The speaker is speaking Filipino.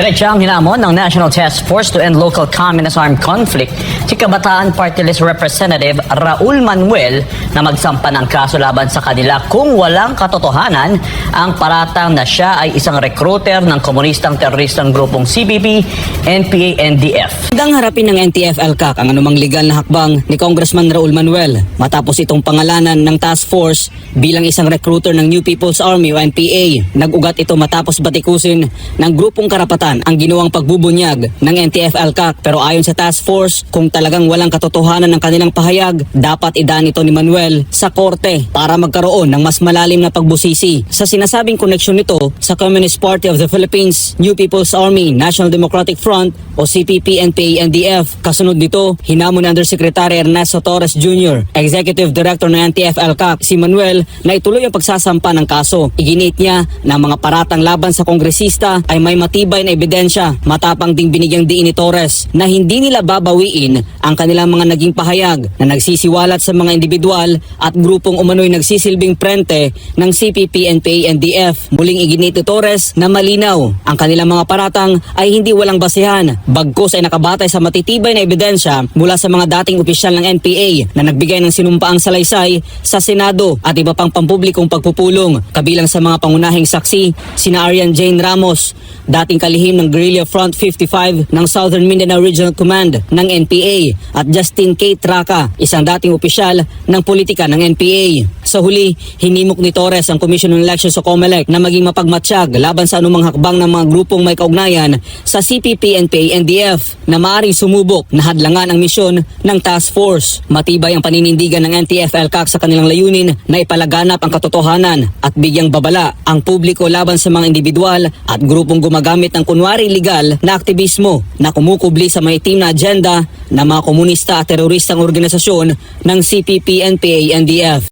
Diretsya ang hinamon ng National Task Force to End Local Communist Armed Conflict Kabataan Party List Representative Raul Manuel na magsampa ng kaso laban sa kanila kung walang katotohanan ang paratang na siya ay isang recruiter ng komunistang teroristang grupong CBP, NPA, NDF. Handang harapin ng NTF-ELCAC ang anumang legal na hakbang ni Congressman Raul Manuel matapos itong pangalanan ng task force bilang isang recruiter ng New People's Army o NPA. Nag-ugat ito matapos batikusin ng grupong karapatan ang ginawang pagbubunyag ng NTF-ELCAC pero ayon sa task force kung talagang walang katotohanan ng kanilang pahayag dapat idaan ito ni Manuel sa korte para magkaroon ng mas malalim na pagbusisi sa sinasabing koneksyon nito sa Communist Party of the Philippines, New People's Army, National Democratic Front o CPP, NPA, NDF. Kasunod nito, hinamon ni Undersecretary Ernesto Torres Jr., Executive Director ng NTF-ELCAC, si Manuel na ituloy ang pagsasampa ng kaso. Iginit niya na mga paratang laban sa kongresista ay may matibay na ebidensya. Matapang ding binigyang diin ni Torres na hindi nila babawiin ang kanilang mga naging pahayag na nagsisiwalat sa mga individual at grupong umano'y nagsisilbing prente ng CPP, NPA, NDF. Muling iginit ni Torres na malinaw ang kanilang mga paratang ay hindi walang basehan. Bagkus ay nakabatay sa matitibay na ebidensya mula sa mga dating opisyal ng NPA na nagbigay ng sinumpaang salaysay sa Senado at iba pang pampublikong pagpupulong. Kabilang sa mga pangunahing saksi, sina Arian Jane Ramos, dating kalihim ng Guerrilla Front 55 ng Southern Mindanao Regional Command ng NPA at Justin K. Traca, isang dating opisyal ng politika ng NPA. Sa huli, hinimok ni Torres ang Commission on Elections sa COMELEC na maging mapagmatsyag laban sa anumang hakbang ng mga grupong may kaugnayan sa CPP, NPA, NDF na maaaring sumubok na hadlangan ang misyon ng task force. Matibay ang paninindigan ng NTF-ELCAC sa kanilang layunin na ipalaganap ang katotohanan at bigyang babala ang publiko laban sa mga individual at grupong gumagamit ng kunwari legal na aktivismo na kumukubli sa may team na agenda ng mga komunista at teroristang organisasyon ng CPP, NPA, NDF.